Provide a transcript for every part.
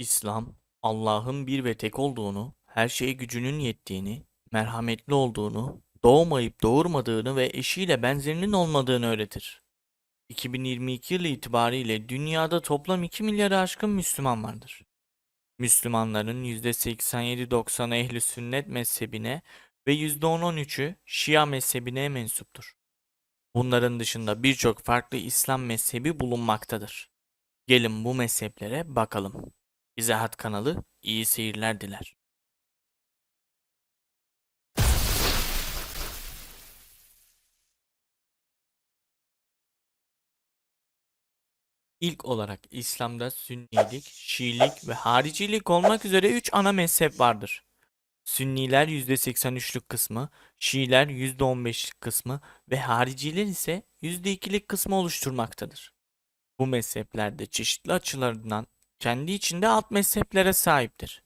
İslam, Allah'ın bir ve tek olduğunu, her şeye gücünün yettiğini, merhametli olduğunu, doğmayıp doğurmadığını ve eşiyle benzerinin olmadığını öğretir. 2022 yılı itibariyle dünyada toplam 2 milyarı aşkın Müslüman vardır. Müslümanların %87-90'ı ehli sünnet mezhebine ve %10-13'ü Şia mezhebine mensuptur. Bunların dışında birçok farklı İslam mezhebi bulunmaktadır. Gelin bu mezheplere bakalım. İzahat kanalı iyi seyirler diler. İlk olarak İslam'da Sünnilik, Şiilik ve Haricilik olmak üzere 3 ana mezhep vardır. Sünniler %83'lük kısmı, Şiiler %15'lik kısmı ve Hariciler ise %2'lik kısmı oluşturmaktadır. Bu mezheplerde çeşitli açılarından kendi içinde alt mezheplere sahiptir.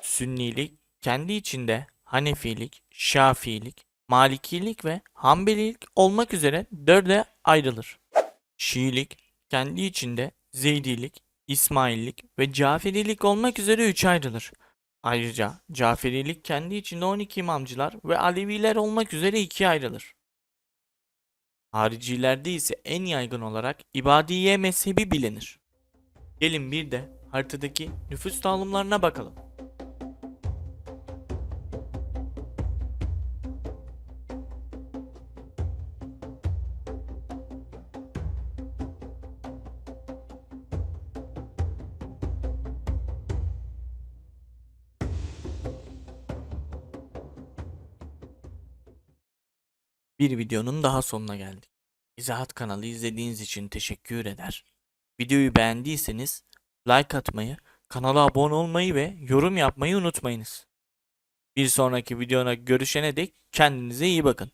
Sünnilik kendi içinde Hanefilik, Şafiilik, Malikilik ve Hanbelilik olmak üzere dörde ayrılır. Şiilik kendi içinde Zeydilik, İsmaillik ve Caferilik olmak üzere üç ayrılır. Ayrıca Caferilik kendi içinde 12 imamcılar ve Aleviler olmak üzere ikiye ayrılır. Haricilerde ise en yaygın olarak İbadiye mezhebi bilinir. Gelin bir de haritadaki nüfus dağılımlarına bakalım. Bir videonun daha sonuna geldik. İzahat kanalı izlediğiniz için teşekkür eder. Videoyu beğendiyseniz like atmayı, kanala abone olmayı ve yorum yapmayı unutmayınız. Bir sonraki videona görüşene dek kendinize iyi bakın.